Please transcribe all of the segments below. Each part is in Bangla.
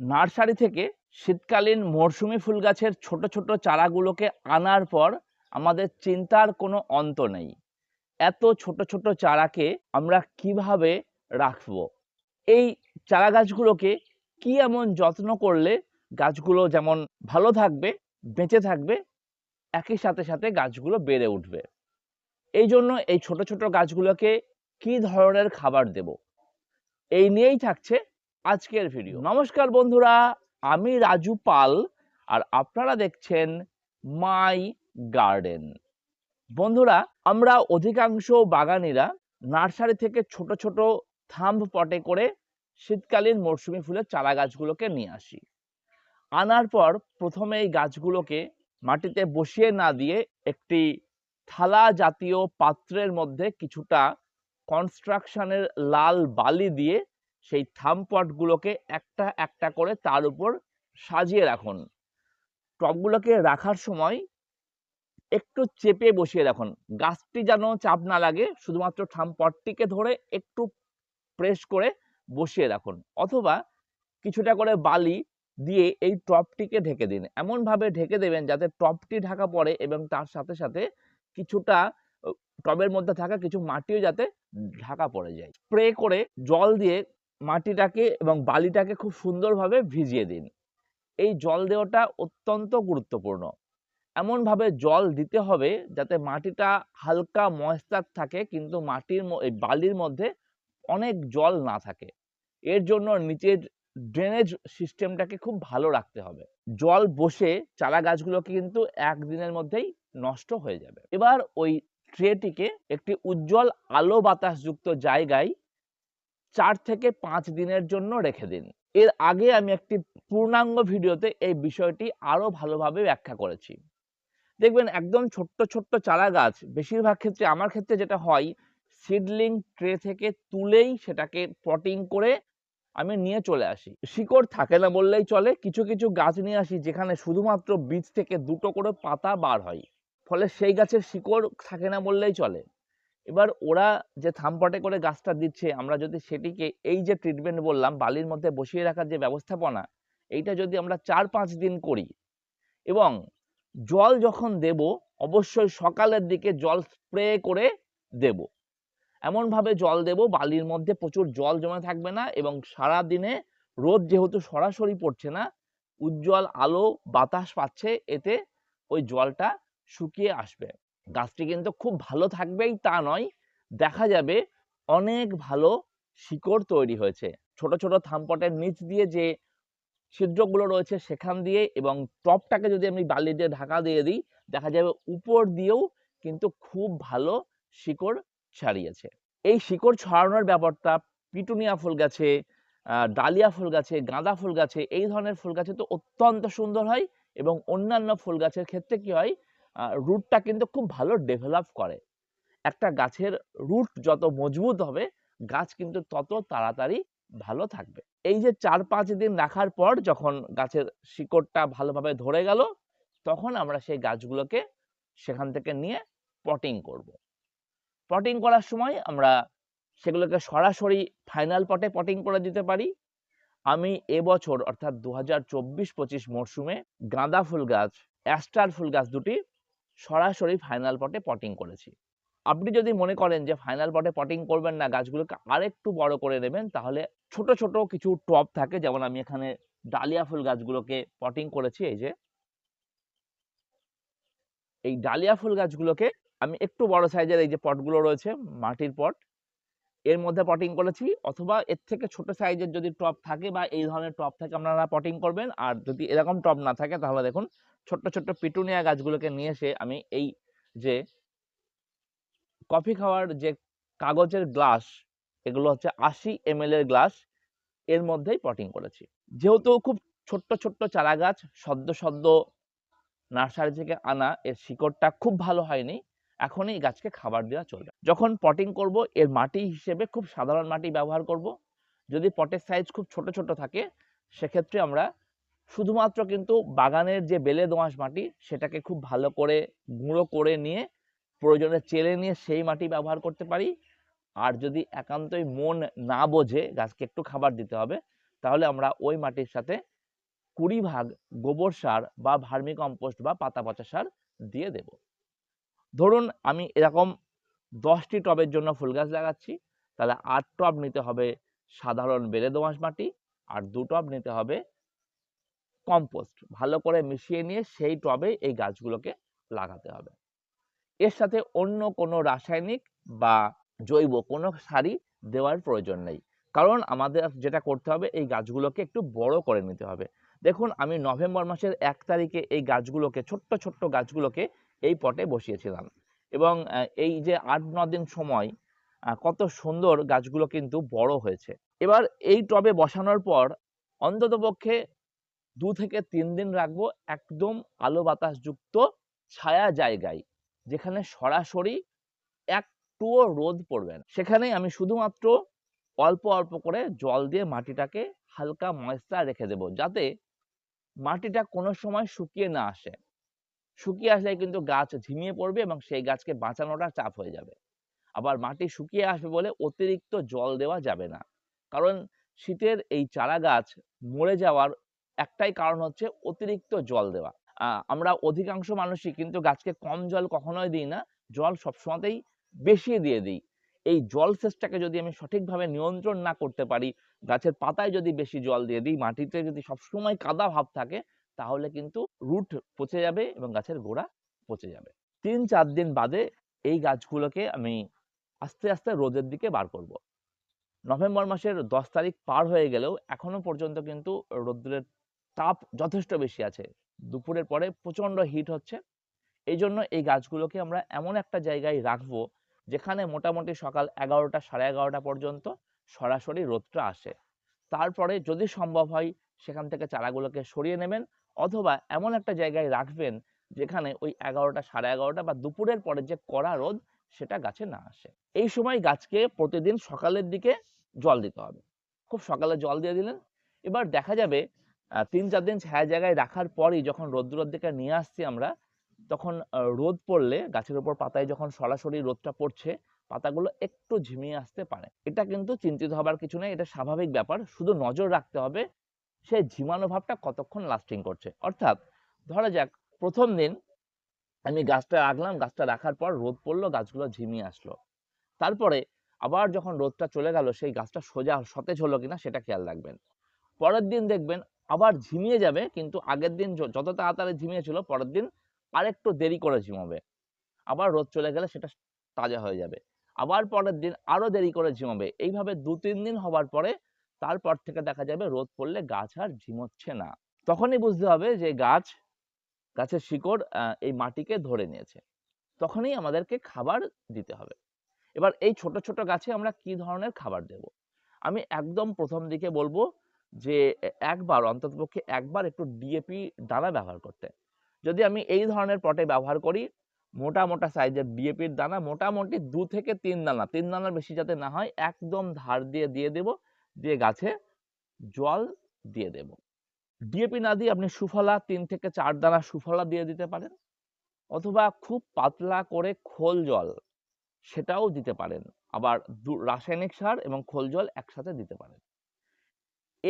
নার্সারি থেকে শীতকালীন মরশুমি ফুল গাছের ছোট ছোট চারাগুলোকে আনার পর আমাদের চিন্তার কোনো অন্ত নেই। এত ছোট ছোট চারাকে আমরা কীভাবে রাখব? এই চারা গাছগুলোকে কি এমন যত্ন করলে গাছগুলো যেমন ভালো থাকবে, বেঁচে থাকবে, একই সাথে সাথে গাছগুলো বেড়ে উঠবে। এই জন্য এই ছোট ছোট গাছগুলোকে কি ধরনের খাবার দেব? এই নিয়েই থাকছে আজকের ভিডিও নমস্কার বন্ধুরা, আমি রাজু পাল আর আপনারা দেখছেন মাই গার্ডেন বন্ধুরা, আমরা অধিকাংশ বাগানিরা নার্সারি থেকে ছোট ছোট থাম্ব পটে করে শীতকালীন মরশুমি ফুলের চারা গাছগুলোকে নিয়ে আসি। আনার পর প্রথমে এই গাছগুলোকে মাটিতে বসিয়ে না দিয়ে একটি থালা জাতীয় পাত্রের মধ্যে কিছুটা কনস্ট্রাকশনের লাল বালি দিয়ে সেই থাম পটগুলোকে একটা একটা করে তার উপর সাজিয়ে রাখুন। টবগুলোকে রাখার সময় একটু চেপে বসিয়ে রাখুন। গাছটি যেন চাপ না লাগে, শুধুমাত্র থাম পটটিকে ধরে একটু প্রেস করে বসিয়ে রাখুন। অথবা কিছুটা করে বালি দিয়ে এই টপটিকে ঢেকে দিন। এমনভাবে ঢেকে দেবেন যাতে টপটি ঢাকা পড়ে এবং তার সাথে সাথে কিছুটা, টবের মধ্যে থাকা কিছু মাটিও যাতে ঢাকা পড়ে যায়। স্প্রে করে জল দিয়ে মাটিটাকে এবং বালিটাকে খুব সুন্দরভাবে ভিজিয়ে দিন। এই জল দেওয়াটা অত্যন্ত গুরুত্বপূর্ণ। এমনভাবে জল দিতে হবে যাতে মাটিটা হালকা ময়েশ্চার থাকে কিন্তু মাটির বালির মধ্যে অনেক জল না থাকে। এর জন্য নিচের ড্রেনেজ সিস্টেমটাকে খুব ভালো রাখতে হবে। জল বসে চারা গাছগুলোকে কিন্তু একদিনের মধ্যেই নষ্ট হয়ে যাবে। এবার ওই ট্রেটিকে একটি উজ্জ্বল আলো বাতাসযুক্ত জায়গায় চার থেকে পাঁচ দিনের জন্য রেখে দিন। এর আগে আমি একটি পূর্ণাঙ্গ ভিডিওতে এই বিষয়টি আরও ভালোভাবে ব্যাখ্যা করেছি। দেখবেন একদম ছোট্ট ছোট্ট চারা গাছ, বেশিরভাগ ক্ষেত্রে, আমার ক্ষেত্রে যেটা হয়, সিডলিং ট্রে থেকে তুলেই সেটাকে পটিং করে আমি নিয়ে চলে আসি। শিকড় থাকে না বললেই চলে, কিছু কিছু গাছ নিয়ে আসি যেখানে শুধুমাত্র বীজ থেকে দুটো করে পাতা বার হয়। ফলে সেই গাছের শিকড় থাকে না বললেই চলে। এবার ওরা যে থামপটে করে গাছটা দিচ্ছে, আমরা যদি সেটিকে এই যে ট্রিটমেন্ট বললাম, বালির মধ্যে বসিয়ে রাখার যে ব্যবস্থাপনা, এইটা যদি আমরা চার পাঁচ দিন করি এবং জল যখন দেব, অবশ্যই সকালের দিকে জল স্প্রে করে দেব। এমনভাবে জল দেব, বালির মধ্যে প্রচুর জল জমে থাকবে না এবং সারা দিনে রোদ যেহেতু সরাসরি পড়ছে না, উজ্জ্বল আলো বাতাস পাচ্ছে, এতে ওই জলটা শুকিয়ে আসবে। গাছটি কিন্তু খুব ভালো থাকবেই, তা নয়। দেখা যাবে অনেক ভালো শিকড় তৈরি হয়েছে। ছোট ছোট থামপটের নিচ দিয়ে যে ছিদ্রগুলো রয়েছে সেখান দিয়ে এবং টপটাকে যদি আমি বালি দিয়ে ঢাকা দিয়ে দিই, দেখা যাবে উপর দিয়েও কিন্তু খুব ভালো শিকড় ছাড়িয়েছে। এই শিকড় ছড়ানোর ব্যাপারটা পিটুনিয়া ফুল গাছে ডালিয়া ফুল গাছে, গাঁদা ফুল গাছে, এই ধরনের ফুল গাছে তো অত্যন্ত সুন্দর হয় এবং অন্যান্য ফুল গাছের ক্ষেত্রে কি হয় রুটটা কিন্তু খুব ভালো ডেভেলপ করে। একটা গাছের রুট যত মজবুত হবে, গাছ কিন্তু তত তাড়াতাড়ি ভালো থাকবে। এই যে চার পাঁচ দিন রাখার পর যখন গাছের শিকড়টা ভালোভাবে ধরে গেল, তখন আমরা সেই গাছগুলোকে সেখান থেকে নিয়ে পটিং করব। পটিং করার সময় আমরা সেগুলোকে সরাসরি ফাইনাল পটে পটিং করে দিতে পারি। আমি এবছর অর্থাৎ দু হাজার চব্বিশ পঁচিশ মরশুমে গাঁদা ফুল গাছ অ্যাস্টার ফুল গাছ দুটি সরাসরি ফাইনাল পটে পটিং করেছি। আপনি যদি মনে করেন যে ফাইনাল পটে পটিং করবেন না, গাছগুলোকে আরেকটু বড় করে নেবেন, তাহলে ছোট ছোট কিছু টপ থাকে, যেমন আমি এখানে ডালিয়া ফুল গাছগুলোকে পটিং করেছি, এই যে। এই ডালিয়া ফুল গাছগুলোকে আমি একটু বড় সাইজের এই যে পটগুলো রয়েছে, মাটির পট এর মধ্যে পটিং করেছি, অথবা এর থেকে ছোট সাইজের যদি টপ থাকে বা এই ধরনের টব থাকে আপনারা পটিং করবেন। আর যদি এরকম টব না থাকে তাহলে দেখুন, ছোট্ট ছোট্ট পিটুনিয়া গাছগুলোকে নিয়ে এসে আমি এই যে কফি খাওয়ার যে কাগজের গ্লাস এগুলো হচ্ছে আশি এম এর গ্লাস এর মধ্যেই পটিং করেছি। যেহেতু খুব ছোট্ট ছোট্ট চারা গাছ, সদ্য সদ্য নার্সারি থেকে আনা, এর শিকড়টা খুব ভালো হয়নি। এখনই এই গাছকে খাবার দেওয়া চলবে। যখন পটিং করব, এর মাটি হিসেবে খুব সাধারণ মাটি ব্যবহার করব। যদি পটের সাইজ খুব ছোট ছোট থাকে, সেক্ষেত্রে আমরা শুধুমাত্র কিন্তু বাগানের যে বেলে দোআঁশ মাটি, সেটাকে খুব ভালো করে গুঁড়ো করে নিয়ে, প্রয়োজনে চেলে নিয়ে সেই মাটি ব্যবহার করতে পারি। আর যদি একান্তই মন না বোঝে গাছকে একটু খাবার দিতে হবে, তাহলে আমরা ওই মাটির সাথে কুড়ি ভাগ গোবর সার বা ভার্মি কম্পোস্ট বা পাতা পচা সার দিয়ে দেব। ধরুন আমি এরকম দশটি টবের জন্য ফুল গাছ লাগাচ্ছি, তাহলে আট টব নিতে হবে সাধারণ বেলে দোআঁশ মাটি আর দু টব নিতে হবে কম্পোস্ট। ভালো করে মিশিয়ে নিয়ে সেই টবে এই গাছগুলোকে লাগাতে হবে। এর সাথে অন্য কোনো রাসায়নিক বা জৈব কোনো সারই দেওয়ার প্রয়োজন নেই। কারণ আমাদের যেটা করতে হবে এই গাছগুলোকে একটু বড় করে নিতে হবে। দেখুন, আমি নভেম্বর মাসের এক তারিখে এই গাছগুলোকে, ছোট্ট ছোট্ট গাছগুলোকে এই পটে বসিয়েছিলাম। এবং এই যে আট, ন দিন সময় কত সুন্দর গাছগুলো কিন্তু বড় হয়েছে। এবার এই টবে বসানোর পর অন্ততপক্ষে দু থেকে তিন দিন রাখব একদম আলো বাতাস যুক্ত ছায়া জায়গায়, যেখানে সরাসরি একটুও রোদ পড়বে না। সেখানে আমি শুধুমাত্র অল্প অল্প করে জল দিয়ে মাটিটাকে হালকা ময়েশ্চার রেখে দেব, যাতে মাটিটা কোনো সময় শুকিয়ে না আসে। শুকিয়ে আসলে কিন্তু গাছ ঝিমিয়ে পড়বে এবং সেই গাছকে বাঁচানোটা চাপ হয়ে যাবে। আবার মাটি শুকিয়ে আসবে বলে অতিরিক্ত জল দেওয়া যাবে না। কারণ শীতের এই চারা গাছ মরে যাওয়ার একটাই কারণ হচ্ছে অতিরিক্ত জল দেওয়া। আমরা অধিকাংশ মানুষই কিন্তু গাছকে কম জল কখনোই দিই না, জল সবসময়তেই বেশি দিয়ে দিই। এই জল সেচটাকে যদি আমি সঠিকভাবে নিয়ন্ত্রণ না করতে পারি গাছের পাতায় যদি বেশি জল দিয়ে দিই, মাটিতে যদি সবসময় কাদা ভাব থাকে, তাহলে কিন্তু রুট পচে যাবে এবং গাছের গোড়া পচে যাবে। তিন চার দিন বাদে এই গাছগুলোকে আমি আস্তে আস্তে রোদের দিকে বার করব। নভেম্বর মাসের দশ তারিখ পার হয়ে গেলেও এখনও পর্যন্ত কিন্তু রোদ্রের তাপ যথেষ্ট বেশি আছে। দুপুরের পরে প্রচণ্ড হিট হচ্ছে। এই জন্য এই গাছগুলোকে আমরা এমন একটা জায়গায় রাখব, যেখানে মোটামুটি সকাল এগারোটা সাড়ে এগারোটা পর্যন্ত সরাসরি রোদটা আসে। তারপরে যদি সম্ভব হয় সেখান থেকে চারাগুলোকে সরিয়ে নেবেন অথবা এমন একটা জায়গায় রাখবেন যেখানে ওই এগারোটা সাড়ে এগারোটা বা দুপুরের পরে যে কড়া রোদ সেটা গাছে না আসে। এই সময় গাছকে প্রতিদিন সকালের দিকে জল দিতে হবে। খুব সকালে জল দিয়ে দিলেন। এবার দেখা যাবে তিন চার দিন ছায়া জায়গায় রাখার পরই যখন রোদ্দুরের দিকে নিয়ে আসছি আমরা, তখন রোদ পড়লে গাছের উপর পাতায় যখন সরাসরি রোদটা পড়ছে পাতাগুলো একটু ঝিমিয়ে আসতে পারে। এটা কিন্তু চিন্তিত হবার কিছু নেই, এটা স্বাভাবিক ব্যাপার। শুধু নজর রাখতে হবে সেই ঝিমানো ভাবটা কতক্ষণ লাস্টিং করছে। অর্থাৎ ধরা যাক, প্রথম দিন আমি গাছটা রাখলাম গাছটা রাখার পর রোদ পড়ল, গাছগুলো ঝিমিয়ে আসলো। তারপরে আবার যখন রোদটা চলে গেল, সেই গাছটা সোজা সতেজ হলো কিনা সেটা খেয়াল রাখবেন। পরের দিন দেখবেন আবার ঝিমিয়ে যাবে, কিন্তু আগের দিন যত তাড়াতাড়ি ঝিমিয়েছিল, পরের দিন আরেকটু দেরি করে ঝিমাবে। আবার রোদ চলে গেলে সেটা তাজা হয়ে যাবে। আবার পরের দিন আরও দেরি করে ঝিমাবে। এইভাবে দু তিন দিন হবার পরে তারপর থেকে দেখা যাবে রোদ পড়লে গাছ আর ঝিমোচ্ছে না। তখনই বুঝতে হবে যে গাছ, গাছের শিকড় এই মাটিকে ধরে নিয়েছে। তখনই আমাদেরকে খাবার দিতে হবে। এবার এই ছোট ছোট গাছে আমরা কি ধরনের খাবার দেব? আমি একদম প্রথম দিকে বলব যে একবার, অন্ততপক্ষে একবার একটু ডিএপি দানা ব্যবহার করতে। যদি আমি এই ধরনের পটে ব্যবহার করি মোটা মোটা সাইজের ডিএপির দানা মোটামুটি দু থেকে তিন দানা, তিন দানার বেশি যাতে না হয়, একদম ধার দিয়ে দিয়ে দেব, দিয়ে গাছে জল দিয়ে দেব। ডিএপি না দিয়ে আপনি সুফলা, তিন থেকে চার দানা সুফলা দিয়ে দিতে পারেন, অথবা খুব পাতলা করে খোল জল সেটাও দিতে পারেন। আবার রাসায়নিক সার এবং খোল জল একসাথে দিতে পারেন।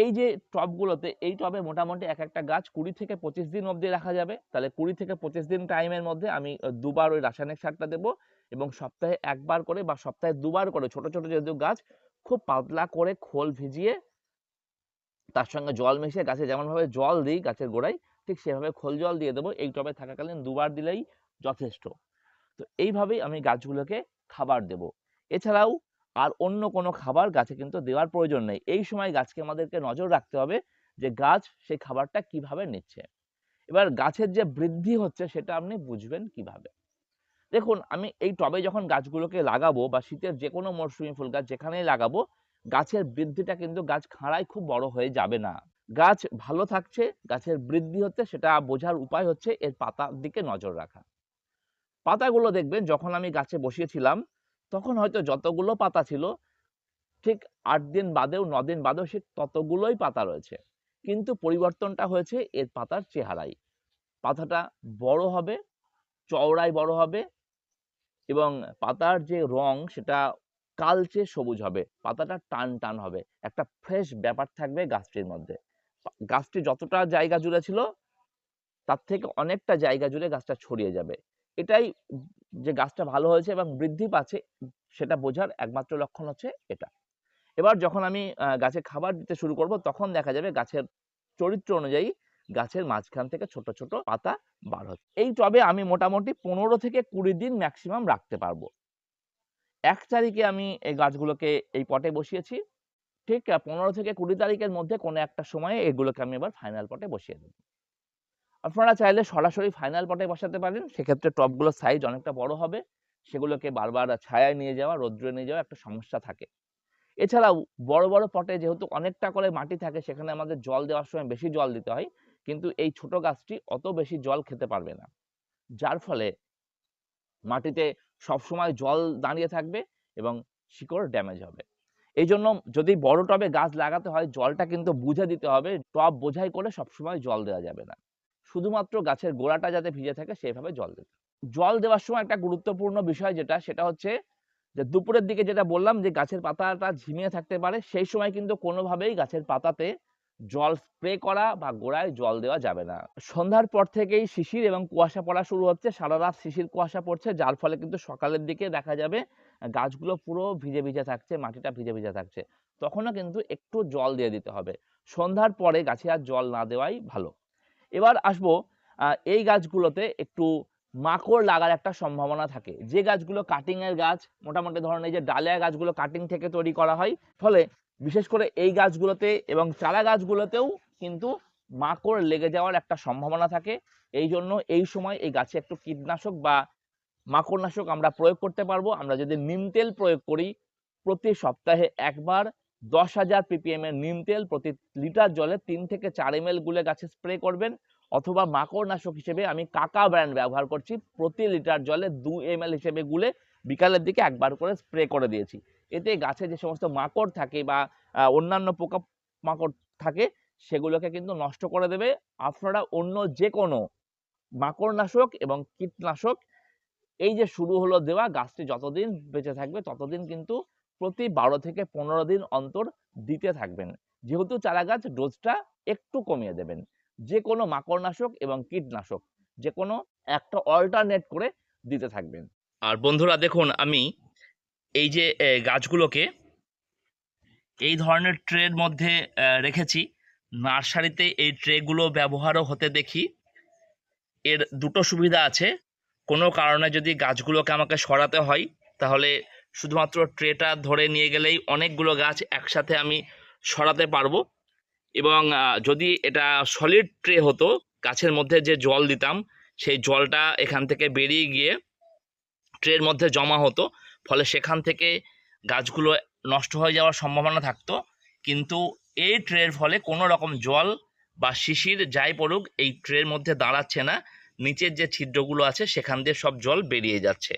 এই যে টবগুলোতে এই টবে মোটামুটি এক একটা গাছ কুড়ি থেকে পঁচিশ দিন অবধি রাখা যাবে। তাহলে কুড়ি থেকে পঁচিশ দিন টাইমের মধ্যে আমি দুবার ওই রাসায়নিক সারটা দেবো এবং সপ্তাহে একবার করে বা সপ্তাহে দুবার করে ছোট ছোট যেহেতু গাছ খুব পাতলা করে খোল ভিজিয়ে তার সঙ্গে জল মিশিয়ে গাছে যেমনভাবে জল দিই গাছের গোড়ায়, ঠিক সেভাবে খোল জল দিয়ে দেবো। এই টবে থাকাকালীন দুবার দিলেই যথেষ্ট। তো এইভাবেই আমি গাছগুলোকে খাবার দেব। এছাড়াও আর অন্য কোনো খাবার গাছে কিন্তু দেওয়ার প্রয়োজন নেই। এই সময় গাছকে আমাদেরকে নজর রাখতে হবে যে গাছ সেই খাবারটা কীভাবে নিচ্ছে। এবার গাছের যে বৃদ্ধি হচ্ছে সেটা আপনি বুঝবেন কীভাবে। দেখুন, আমি এই টবে যখন গাছগুলোকে লাগাবো বা শীতের যে কোনো মরশুমি ফুল গাছ যেখানেই লাগাবো, গাছের বৃদ্ধিটা কিন্তু গাছ খাড়ায় খুব বড় হয়ে যাবে না। গাছ ভালো থাকছে, গাছের বৃদ্ধি হচ্ছে, সেটা বোঝার উপায় হচ্ছে এর পাতার দিকে নজর রাখা। পাতাগুলো দেখবেন, যখন আমি গাছে বসিয়েছিলাম তখন হয়তো যতগুলো পাতা ছিল, ঠিক আট দিন বাদেও ন দিন বাদেও সে ততগুলোই পাতা রয়েছে। কিন্তু পরিবর্তনটা হয়েছে এর পাতার চেহারাই। পাতাটা বড় হবে, চওড়ায় বড় হবে এবং পাতার যে রং সেটা কালচে সবুজ হবে, পাতাটা টান টান হবে। একটা ফ্রেশ ব্যাপার থাকবে গাছটির মধ্যে। গাছটি যতটা জায়গা জুড়ে ছিল, তার থেকে অনেকটা জায়গা জুড়ে গাছটা ছড়িয়ে যাবে। এটাই যে গাছটা ভালো হয়েছে এবং বৃদ্ধি পাচ্ছে, সেটা বোঝার একমাত্র লক্ষণ হচ্ছে এটা। এবার যখন আমি গাছে খাবার দিতে শুরু করব, তখন দেখা যাবে গাছের চরিত্র অনুযায়ী গাছের মাঝখান থেকে ছোট ছোট পাতা বার হচ্ছে। এই টবে আমি মোটামুটি পনেরো থেকে কুড়ি দিন ম্যাক্সিমাম রাখতে পারব। এক তারিখে আমি এই গাছগুলোকে এই পটে বসিয়েছি। ঠিক পনেরো থেকে কুড়ি তারিখের মধ্যে কোনো একটা সময়ে এগুলোকে আমি এবার ফাইনাল পটে বসিয়ে দেবো। আপনারা চাইলে সরাসরি ফাইনাল পটে বসাতে পারেন। সেক্ষেত্রে টবগুলোর সাইজ অনেকটা বড় হবে। সেগুলোকে বারবার ছায়ায় নিয়ে যাওয়া, রৌদ্রে নিয়ে যাওয়া একটা সমস্যা থাকে। এছাড়াও বড় বড় পটে যেহেতু অনেকটা করে মাটি থাকে, সেখানে আমাদের জল দেওয়ার সময় বেশি জল দিতে হয়। কিন্তু এই ছোট গাছটি অত বেশি জল খেতে পারবে না। যার ফলে মাটিতে সবসময় জল দাঁড়িয়ে থাকবে এবং শিকড় ড্যামেজ হবে। এই জন্য যদি বড় টবে গাছ লাগাতে হয়, জলটা কিন্তু বুঝে দিতে হবে। টব বোঝাই করে সবসময় জল দেওয়া যাবে না। শুধুমাত্র গাছের গোড়াটা যাতে ভিজে থাকে, সেভাবে জল দিতে জল দেওয়ার সময় একটা গুরুত্বপূর্ণ বিষয় যেটা, সেটা হচ্ছে যে, দুপুরের দিকে যেটা বললাম যে, গাছের পাতাটা ঝিমিয়ে থাকতে পারে, সেই সময় কিন্তু কোনোভাবেই গাছের পাতাতে জল স্প্রে করা বা গোড়ায় জল দেওয়া যাবে না। সন্ধ্যার পর থেকেই শিশির এবং কুয়াশা পড়া শুরু হচ্ছে সারা রাত শিশির কুয়াশা পড়ছে, যার ফলে কিন্তু সকালের দিকে দেখা যাবে গাছগুলো পুরো ভিজে ভিজে থাকছে, মাটিটা ভিজে ভিজে থাকছে। তখনও কিন্তু একটু জল দিয়ে দিতে হবে। সন্ধ্যার পরে গাছে আর জল না দেওয়াই ভালো। এবার আসব এই গাছগুলোতে একটু মাকড় লাগার একটা সম্ভাবনা থাকে। যে গাছগুলো কাটিং এর গাছ, মোটামুটি ধরনের যে ডালিয়া গাছগুলো কাটিং থেকে তৈরি করা হয়, ফলে বিশেষ করে এই গাছগুলোতে এবং চারা গাছগুলোতেও কিন্তু মাকড় লেগে যাওয়ার একটা সম্ভাবনা থাকে। এই জন্য এই সময় এই গাছে একটু কীটনাশক বা মাকড়নাশক আমরা প্রয়োগ করতে পারব। আমরা যদি নিম তেল প্রয়োগ করি, প্রতি সপ্তাহে একবার দশ হাজার পিপিএম এর নিম তেল প্রতি লিটার জলে তিন থেকে চার এম গুলে গাছে স্প্রে করবেন অথবা মাকড়নাশক হিসেবে আমি কাকা ব্র্যান্ড ব্যবহার করছি। প্রতি লিটার জলে দু এম হিসেবে গুলে বিকালের দিকে একবার করে স্প্রে করে দিয়েছি। এতে গাছে যে সমস্ত মাকড় থাকে বা অন্যান্য পোকা মাকড় থাকে, সেগুলোকে কিন্তু নষ্ট করে দেবে। আপনারা অন্য যে কোনো মাকড়নাশক এবং কীটনাশক, এই যে শুরু হলো দেওয়া, গাছটি যতদিন বেঁচে থাকবে ততদিন কিন্তু প্রতি বারো থেকে পনেরো দিন অন্তর দিতে থাকবেন। যেহেতু চারা গাছ ডোজটা একটু কমিয়ে দেবেন। যে কোনো মাকড়নাশক এবং কীটনাশক যে কোনো একটা অল্টারনেট করে দিতে থাকবেন। আর বন্ধুরা দেখুন, আমি এই যে গাছগুলোকে এই ধরনের ট্রের মধ্যে রেখেছি। নার্সারিতে এই ট্রেগুলো ব্যবহারও হতে দেখি। এর দুটো সুবিধা আছে। কোনো কারণে যদি গাছগুলোকে আমাকে সরাতে হয়, তাহলে শুধুমাত্র ট্রেটা ধরে নিয়ে গেলেই অনেকগুলো গাছ একসাথে আমি সরাতে পারব। এবং যদি এটা সলিড ট্রে হতো, গাছের মধ্যে যে জল দিতাম, সেই জলটা এখান থেকে বেরিয়ে গিয়ে ট্রের মধ্যে জমা হতো। ফলে সেখান থেকে গাছগুলো নষ্ট হয়ে যাওয়ার সম্ভাবনা থাকতো। কিন্তু এই ট্রের ফলে কোনো রকম জল বা শিশির যাই পড়ুক, এই ট্রের মধ্যে দাঁড়াচ্ছে না। নিচের যে ছিদ্রগুলো আছে, সেখান দিয়ে সব জল বেরিয়ে যাচ্ছে।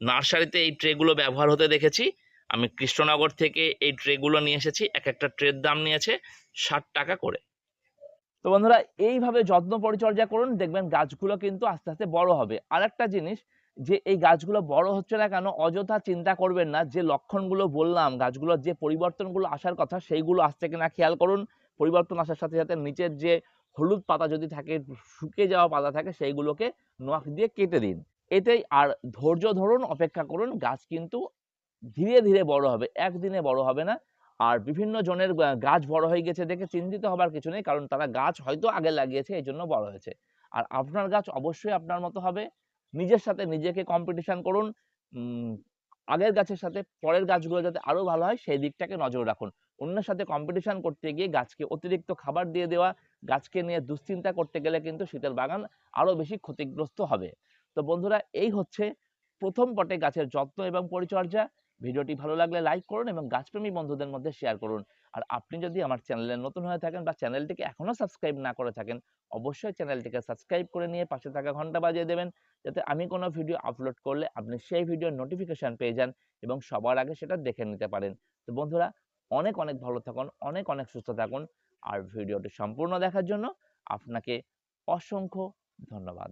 নার্সারিতে এই ট্রেগুলো ব্যবহার হতে দেখেছি। আমি কৃষ্ণনগর থেকে এই ট্রেগুলো নিয়ে এসেছি এক একটা ট্রের দাম নিয়েছে ষাট টাকা করে। তো বন্ধুরা, এইভাবে যত্ন পরিচর্যা করুন, দেখবেন গাছগুলো কিন্তু আস্তে আস্তে বড় হবে। আর একটা জিনিস, যে এই গাছগুলো বড় হচ্ছে না কেন, অযথা চিন্তা করবেন না, যে লক্ষণগুলো বললাম, গাছগুলোর যে পরিবর্তনগুলো আসার কথা, সেইগুলো আসছে কিনা খেয়াল করুন। পরিবর্তন আসার সাথে সাথে নিচের যে হলুদ পাতা যদি থাকে, শুকিয়ে যাওয়া পাতা থাকে, সেইগুলোকে নোয়াক দিয়ে কেটে দিন। এতেই আর ধৈর্য ধরুন, অপেক্ষা করুন, গাছ কিন্তু ধীরে ধীরে বড় হবে, একদিনে বড় হবে না। আর বিভিন্ন জনের গাছ বড় হয়ে গেছে দেখে চিন্তিত হবার কিছু নেই, কারণ তারা গাছ হয়তো আগে লাগিয়েছে এই জন্য বড় হয়েছে। আর আপনার গাছ অবশ্যই আপনার মতো হবে। নিজের সাথে নিজেকে কম্পিটিশন করুন আগের গাছের সাথে পরের গাছগুলো যাতে আরও ভালো হয়, সেই দিকটাকে নজর রাখুন। অন্যের সাথে কম্পিটিশন করতে গিয়ে গাছকে অতিরিক্ত খাবার দিয়ে দেওয়া, গাছকে নিয়ে দুশ্চিন্তা করতে গেলে কিন্তু শীতের বাগান আরও বেশি ক্ষতিগ্রস্ত হবে। তো বন্ধুরা, এই হচ্ছে প্রথম পটে গাছের যত্ন এবং পরিচর্যা। ভিডিওটি ভালো লাগলে লাইক করুন এবং গাছপ্রেমী বন্ধুদের মধ্যে শেয়ার করুন। আর আপনি যদি আমার চ্যানেলে নতুন হয়ে থাকেন বা চ্যানেলটিকে এখনও সাবস্ক্রাইব না করে থাকেন, অবশ্যই চ্যানেলটিকে সাবস্ক্রাইব করে নিয়ে পাশে থাকা ঘণ্টা বাজিয়ে দেবেন, যাতে আমি কোনো ভিডিও আপলোড করলে আপনি সেই ভিডিওর নোটিফিকেশন পেয়ে যান এবং সবার আগে সেটা দেখে নিতে পারেন। তো বন্ধুরা, অনেক অনেক ভালো থাকুন, অনেক অনেক সুস্থ থাকুন। আর ভিডিওটি সম্পূর্ণ দেখার জন্য আপনাকে অসংখ্য ধন্যবাদ।